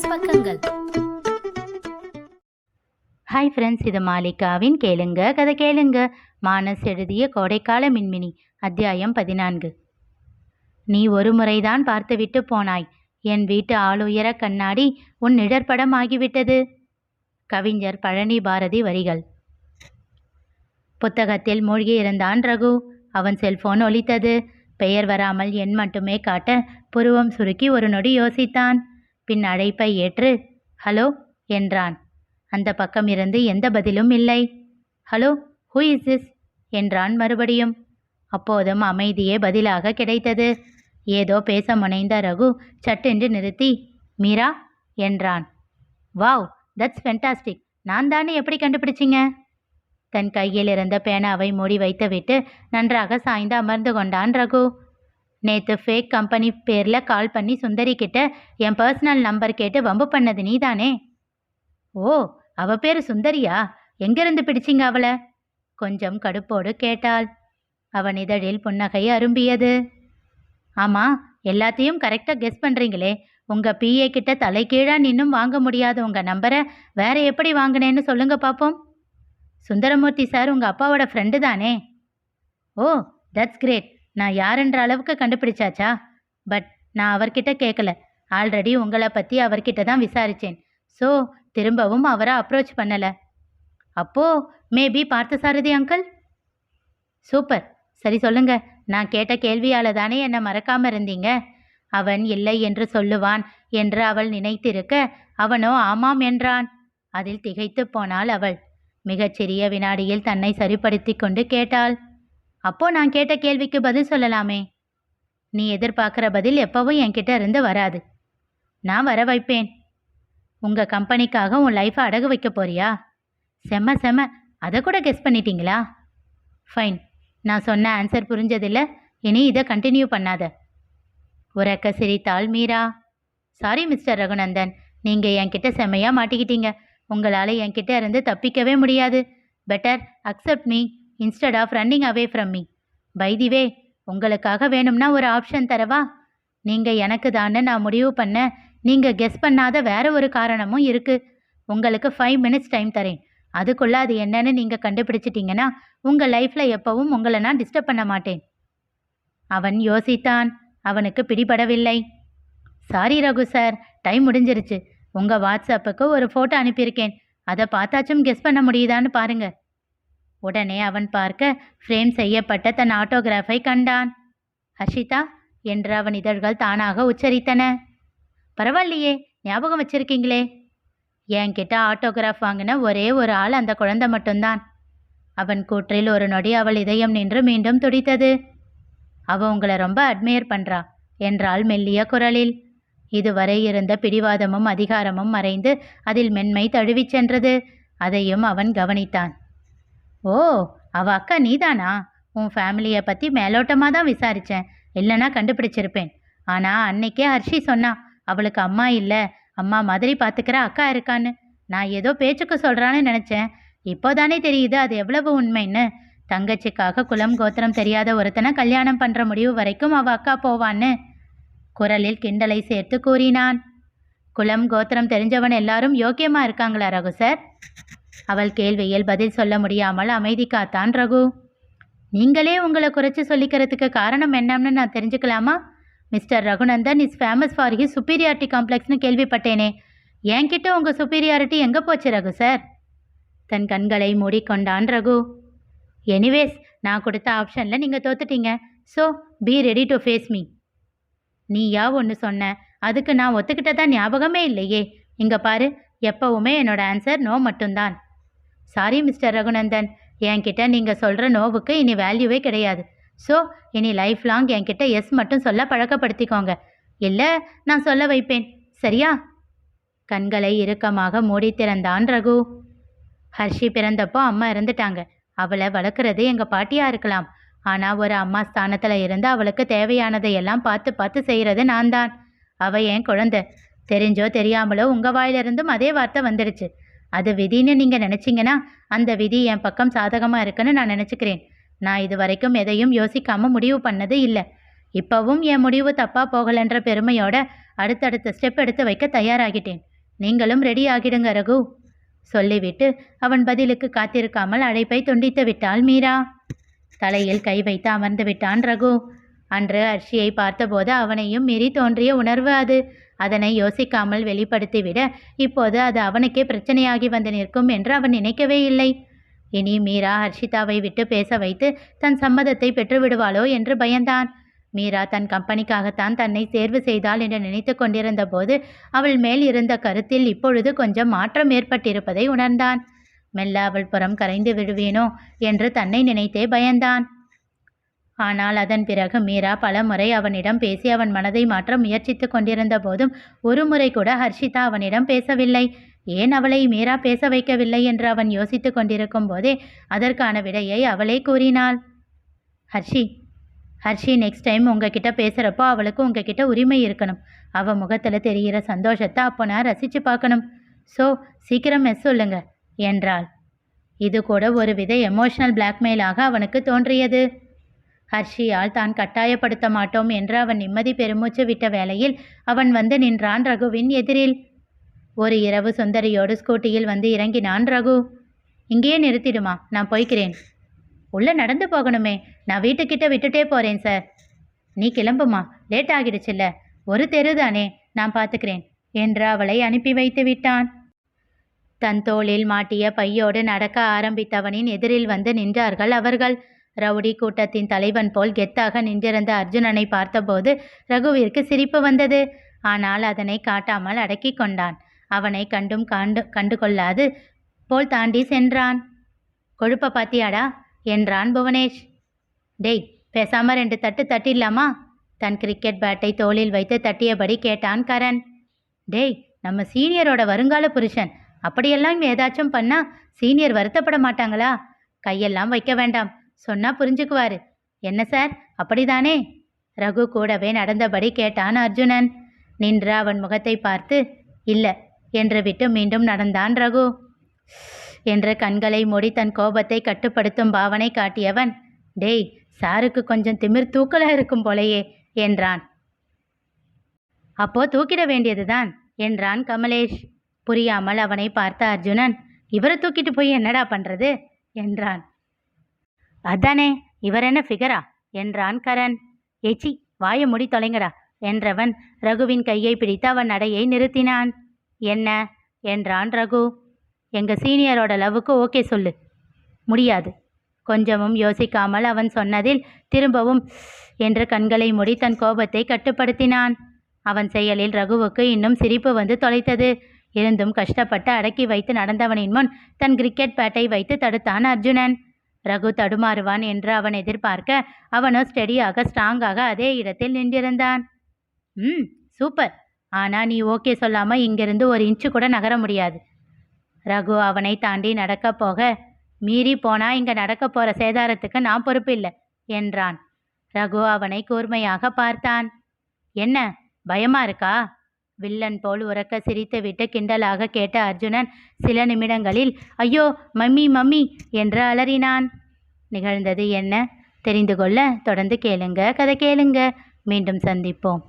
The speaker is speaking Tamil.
பிசினஸ் பக்கங்கள். ஹாய் ஃப்ரெண்ட்ஸ் இது மாலிகாவின் கேளுங்க கதை கேளுங்க. மானஸ் எழுதிய கோடைக்கால மின்மினி அத்தியாயம் பதினான்கு. நீ ஒரு முறைதான் பார்த்துவிட்டு போனாய். என் வீட்டு ஆளுயர கண்ணாடி உன் நிழற்படம் ஆகிவிட்டது கவிஞர் பழனி பாரதி வரிகள். புத்தகத்தில் மூழ்கியிருந்தான் ரகு. அவன் செல்போன் ஒலித்தது. பெயர் வராமல் எண் மட்டுமே காட்ட புருவம் சுருக்கி ஒரு நொடி யோசித்தான். பின் அழைப்பை ஏற்று ஹலோ என்றான். அந்த பக்கம் இருந்து எந்த பதிலும் இல்லை. ஹலோ ஹூ இஸ் திஸ் என்றான் மறுபடியும். அப்போதும் அமைதியே பதிலாக கிடைத்தது. ஏதோ பேச முனைந்த ரகு சட்டென்று நிறுத்தி மீரா என்றான். வாவ் தட்ஸ் ஃபென்டாஸ்டிக் நான் தானே எப்படி கண்டுபிடிச்சிங்க? தன் கையில் இருந்த பேனாவை மூடி வைத்துவிட்டு நன்றாக சாய்ந்து அமர்ந்து கொண்டான் ரகு. நேற்று ஃபேக் கம்பெனி பேரில் கால் பண்ணி சுந்தரி கிட்ட என் பர்சனல் நம்பர் கேட்டு வம்பு பண்ணது நீதானே? ஓ அவ பேர் சுந்தரியா? எங்கிருந்து பிடிச்சிங்க அவளை? கொஞ்சம் கடுப்போடு கேட்டாள். அவன் இதழில் புன்னகை அரும்பியது. ஆமா எல்லாத்தையும் கரெக்டாக கெஸ் பண்ணுறீங்களே உங்கள் பிஏ கிட்ட தலைகீழா நின்னும் வாங்க முடியாத. உங்கள் நம்பரை வேற எப்படி வாங்கினேன்னு சொல்லுங்க பார்ப்போம் சுந்தரமூர்த்தி சார் உங்கள் அப்பாவோட ஃப்ரெண்டு தானே? ஓ தட்ஸ் கிரேட் நான் யாருன்ற அளவுக்கு கண்டுபிடிச்சாச்சா? பட் நான் அவர்கிட்ட கேட்கல ஆல்ரெடி உங்களை பற்றி அவர்கிட்ட தான் விசாரித்தேன் ஸோ திரும்பவும் அவரை அப்ரோச் பண்ணலை. அப்போ மேபி பார்த்தசாரதி அங்கிள்? சூப்பர். சரி சொல்லுங்க. நான் கேட்ட கேள்வியால் தானே என்னை மறக்காம இருந்தீங்க? அவன் இல்லை என்று சொல்லுவான் என்று அவள் நினைத்திருக்க அவனோ ஆமாம் என்றான். அதில் திகைத்து போனாள் அவள். மிகச்சிறிய வினாடியில் தன்னை சரிப்படுத்தி கொண்டு கேட்டாள். அப்போ நான் கேட்ட கேள்விக்கு பதில் சொல்லலாமே. நீ எதிர்பார்க்குற பதில் எப்பவும் என்கிட்ட இருந்து வராது. நான் வர வைப்பேன். உங்கள் கம்பெனிக்காக உன் லைஃப்பை அடகு வைக்க போறியா? செம்ம செம்ம அதை கூட கெஸ் பண்ணிட்டீங்களா? ஃபைன் நான் சொன்ன ஆன்சர் புரிஞ்சதில்ல. இனி இதை கண்டினியூ பண்ணாத. உறக்க சிரித்தாள் மீரா. Sorry mister Raghunandan. நீங்கள் என்கிட்ட செம்மையாக மாட்டிக்கிட்டீங்க. உங்களால் என்கிட்ட இருந்து தப்பிக்கவே முடியாது. Better accept me instead of running away from me by the way உங்களுக்காக வேணும்னா ஒரு ஆப்ஷன் தரவா? நீங்கள் எனக்கு தானே நான் முடிவு பண்ண நீங்கள் கெஸ் பண்ணாத வேற ஒரு காரணமும் இருக்குது உங்களுக்கு ஃபைவ் மினிட்ஸ் டைம் தரேன். அதுக்குள்ளே அது என்னன்னு நீங்கள் கண்டுபிடிச்சிட்டிங்கன்னா உங்கள் லைஃப்பில் எப்பவும் உங்களை நான் டிஸ்டர்ப் பண்ண மாட்டேன். அவன் யோசித்தான். அவனுக்கு பிடிபடவில்லை. சாரி ரகு சார் டைம் முடிஞ்சிருச்சு. உங்கள் வாட்ஸ்அப்புக்கு ஒரு ஃபோட்டோ அனுப்பியிருக்கேன். அதை பார்த்தாச்சும் கெஸ் பண்ண முடியுதான்னு பாருங்கள் உடனே அவன் பார்க்க ஃப்ரேம் செய்யப்பட்ட தன் ஆட்டோகிராஃபை கண்டான். ஹர்ஷிதா என்று அவன் இதழ்கள் தானாக உச்சரித்தன. பரவாயில்லையே ஞாபகம் வச்சிருக்கீங்களே. என்கிட்ட ஆட்டோகிராஃப் வாங்கின ஒரே ஒரு ஆள் அந்த குழந்தை மட்டும்தான். அவன் கூற்றில் ஒரு நொடி அவள் இதயம் நின்று மீண்டும் துடித்தது. அவ உங்களை ரொம்ப அட்மையர் பண்றா என்றாள் மெல்லிய குரலில். இதுவரை இருந்த பிடிவாதமும் அதிகாரமும் மறைந்து அதில் மென்மை தழுவிச் சென்றது. அதையும் அவன் கவனித்தான். ஓ அவ அக்கா நீதானா? உன் ஃபேமிலியை பற்றி மேலோட்டமாக தான் விசாரித்தேன் இல்லைன்னா கண்டுபிடிச்சிருப்பேன். ஆனால் அன்னைக்கே ஹர்ஷி சொன்னா அவளுக்கு அம்மா இல்லை. அம்மா மாதிரி பார்த்துக்கிற அக்கா இருக்கான்னு. நான் ஏதோ பேச்சுக்கு சொல்கிறான்னு நினச்சேன். இப்போதானே தெரியுது அது எவ்வளவு உண்மைன்னு. தங்கச்சிக்காக குலம் கோத்திரம் தெரியாத ஒருத்தனை கல்யாணம் பண்ணுற முடிவு வரைக்கும் அவள் அக்கா போவான்னு குரலில் கிண்டலை சேர்த்து கூறினான். குலம் கோத்திரம் தெரிஞ்சவன் எல்லாரும் யோக்கியமாக இருக்காங்களா ரகு சார்? அவள் கேள்வியில் பதில் சொல்ல முடியாமல் அமைதி காத்தான் ரகு. நீங்களே உங்களை குறைச்சி சொல்லிக்கிறதுக்கு காரணம் என்னன்னு நான் தெரிஞ்சுக்கலாமா? Mister Raghunandan is famous for he superiority காம்ப்ளெக்ஸ்னு கேள்விப்பட்டேனே. என்கிட்ட உங்கள் சுப்பீரியாரிட்டி எங்கே போச்சு ரகு சார் தன் கண்களை மூடிக்கொண்டான் ரகு. எனிவேஸ் நான் கொடுத்த ஆப்ஷனில் நீங்கள் தோத்துட்டீங்க. So be ready to face me நீயா ஒன்று சொன்ன? அதுக்கு நான் ஒத்துக்கிட்டதான் ஞாபகமே இல்லையே. இங்கே பாரு எப்பவுமே என்னோட ஆன்சர் நோ மட்டும்தான். Sorry mister Raghunandan. என்கிட்ட நீங்கள் சொல்கிற நோவுக்கு இனி வேல்யூவே கிடையாது. ஸோ இனி லைஃப் லாங் என்கிட்ட எஸ் மட்டும் சொல்ல பழக்கப்படுத்திக்கோங்க. இல்லை நான் சொல்ல வைப்பேன். சரியா? கண்களை இறுக்கமாக மூடி திறந்தான் ரகு. ஹர்ஷி பிறந்தப்போ அம்மா இறந்துட்டாங்க அவளை வளர்க்குறது எங்கள் பாட்டியாக இருக்கலாம். ஆனால் ஒரு அம்மா ஸ்தானத்தில் இருந்து அவளுக்கு தேவையானதை எல்லாம் பார்த்து பார்த்து செய்கிறது நான் தான் அவள் என் குழந்தை? தெரிஞ்சோ தெரியாமலோ உங்கள் வாயிலிருந்தும் அதே வார்த்தை வந்துடுச்சு அது விதின்னு நீங்கள் நினச்சிங்கன்னா அந்த விதி என் பக்கம் சாதகமாக இருக்குன்னு நான் நினச்சிக்கிறேன். நான் இது வரைக்கும் எதையும் யோசிக்காமல் முடிவு பண்ணது இல்லை. இப்போவும் என் முடிவு தப்பாக போகலைன்ற பெருமையோட அடுத்தடுத்த ஸ்டெப் எடுத்து வைக்க தயாராகிட்டேன். நீங்களும் ரெடி ஆகிடுங்க ரகு. சொல்லிவிட்டு அவன் பதிலுக்கு காத்திருக்காமல் அழைப்பை துண்டித்து விட்டாள் மீரா. தலையில் கை வைத்து அமர்ந்து விட்டான் ரகு. அன்று அர்ஷியை பார்த்தபோது அவனையும் மீறி தோன்றிய உணர்வு அது. அதனை யோசிக்காமல் வெளிப்படுத்திவிட இப்போது அது அவனுக்கே பிரச்சனையாகி வந்து நிற்கும் என்று அவன் நினைக்கவே இல்லை. இனி மீரா ஹர்ஷிதாவை விட்டு பேச வைத்து தன் சம்மதத்தை பெற்றுவிடுவாளோ என்று பயந்தான். மீரா தன் கம்பெனிக்காகத்தான் தன்னை தேர்வு செய்தாள் என்று நினைத்து கொண்டிருந்த போது அவள் மேல் இருந்த கருத்தில் இப்பொழுது கொஞ்சம் மாற்றம் ஏற்பட்டிருப்பதை உணர்ந்தான். மெல்ல அவள் புறம் கரைந்து விடுவேனோ என்று தன்னை நினைத்தே பயந்தான். ஆனால் அதன் பிறகு மீரா பலமுறை அவனிடம் பேசி அவன் மனதை மாற்ற முயற்சித்து கொண்டிருந்த போதும் ஒரு முறை கூட ஹர்ஷிதா அவனிடம் பேசவில்லை. ஏன் அவளை மீரா பேச வைக்கவில்லை என்று அவன் யோசித்து கொண்டிருக்கும் போதே அதற்கான விடையை அவளே கூறினாள். ஹர்ஷி ஹர்ஷி நெக்ஸ்ட் டைம் உங்ககிட்ட பேசுகிறப்போ அவளுக்கு உங்ககிட்ட உரிமை இருக்கணும். அவள் முகத்தில் தெரிகிற சந்தோஷத்தை அப்போ நான் ரசித்து பார்க்கணும். ஸோ சீக்கிரம் மெஸ் சொல்லுங்க என்றாள். இது கூட ஒருவித எமோஷனல் பிளாக்மெயிலாக அவனுக்கு தோன்றியது. ஹர்ஷியால் தான் கட்டாயப்படுத்த மாட்டோம் என்று அவன் நிம்மதி பெருமூச்சு விட்ட வேளையில் அவன் வந்து நின்றான் ரகுவின் எதிரில். ஒரு இரவு சுந்தரியோடு ஸ்கூட்டியில் வந்து இறங்கினான் ரகு. இங்கேயே நிறுத்திடுமா? நான் போய்க்கிறேன். உள்ளே நடந்து போகணுமே. நான் வீட்டுக்கிட்ட விட்டுட்டே போகிறேன் சார். நீ கிளம்புமா? லேட் ஆகிடுச்சுல்ல ஒரு தெரு தானே. நான் பார்த்துக்கிறேன் என்று அவளை அனுப்பி வைத்து விட்டான். தன் தோளில் மாட்டிய பையோடு நடக்க ஆரம்பித்தவனின் எதிரில் வந்து நின்றார்கள் அவர்கள். ரவுடி கூட்டத்தின் தலைவன் போல் கெத்தாக நின்றிருந்த அர்ஜுனனை பார்த்தபோது ரகுவிற்கு சிரிப்பு வந்தது. ஆனால் அதனை காட்டாமல் அடக்கி கொண்டான். அவனை கண்டும் காண்டு கண்டு கொள்ளாது போல் தாண்டி சென்றான். கொழுப்ப பாத்தியாடா? என்றான் புவனேஷ். டேய் பேசாம ரெண்டு தட்டு தட்டிடலாமா? தன் கிரிக்கெட் பேட்டை தோளில் வைத்து தட்டியபடி கேட்டான் கரண். டேய் நம்ம சீனியரோட வருங்கால புருஷன். அப்படியெல்லாம் ஏதாச்சும் பண்ணா சீனியர் வருத்தப்பட மாட்டாங்களா? கையெல்லாம் வைக்க வேண்டாம். சொன்னா புரிஞ்சுக்குவாரு. என்ன சார்? அப்படிதானே? ரகு கூடவே நடந்தபடி கேட்டான் அர்ஜுனன். நின்று அவன் முகத்தை பார்த்து இல்லை என்று விட்டு மீண்டும் நடந்தான் ரகு. என்று கண்களை மூடி தன் கோபத்தை கட்டுப்படுத்தும் பாவனை காட்டியவன் டேய் சாருக்கு கொஞ்சம் திமிர் தூக்கலா இருக்கும் போலையே என்றான். அப்போ தூக்கிட வேண்டியதுதான் என்றான் கமலேஷ். புரியாமல் அவனை பார்த்த அர்ஜுனன் இவரை தூக்கிட்டு போய் என்னடா பண்றது? என்றான். அதானே இவர் என்ன ஃபிகரா என்றான் கரண். ஏச்சி வாயை முடி தொலைங்கடா என்றவன் ரகுவின் கையை பிடித்து அவன் நடையை நிறுத்தினான். என்ன? என்றான் ரகு. எங்க சீனியரோட லவ்வுக்கு ஓகே சொல்லு. முடியாது. கொஞ்சமும் யோசிக்காமல் அவன் சொன்னதில் திரும்பவும் என்று கண்களை மூடி தன் கோபத்தை கட்டுப்படுத்தினான். அவன் செயலில் ரகுவுக்கு இன்னும் சிரிப்பு வந்து தொலைத்தது. இருந்தும் கஷ்டப்பட்டு அடக்கி வைத்து நடந்தவனின் முன் தன் கிரிக்கெட் பேட்டை வைத்து தடுத்தான் அர்ஜுனன். ரகு தடுமாறுவான் என்று அவன் எதிர்பார்க்க அவனோ ஸ்டெடியாக ஸ்ட்ராங்காக அதே இடத்தில் நின்றிருந்தான். ம் சூப்பர் ஆனா நீ ஓகே சொல்லாம இங்கிருந்து ஒரு இன்ச்சு கூட நகர முடியாது. ரகு அவனை தாண்டி நடக்கப் போக மீறி போனா இங்க நடக்க போற சேதாரத்துக்கு நான் பொறுப்பு இல்லை என்றான். ரகு அவனை கூர்மையாக பார்த்தான். என்ன பயமா இருக்கா? வில்லன் போல் உறக்க சிரித்துவிட்டு கிண்டலாக கேட்ட அர்ஜுனன் சில நிமிடங்களில் ஐயோ மம்மி மம்மி என்று அலறினான். நிகழ்ந்தது என்ன? தெரிந்து கொள்ள தொடர்ந்து கேளுங்க கதை கேளுங்க. மீண்டும் சந்திப்போம்.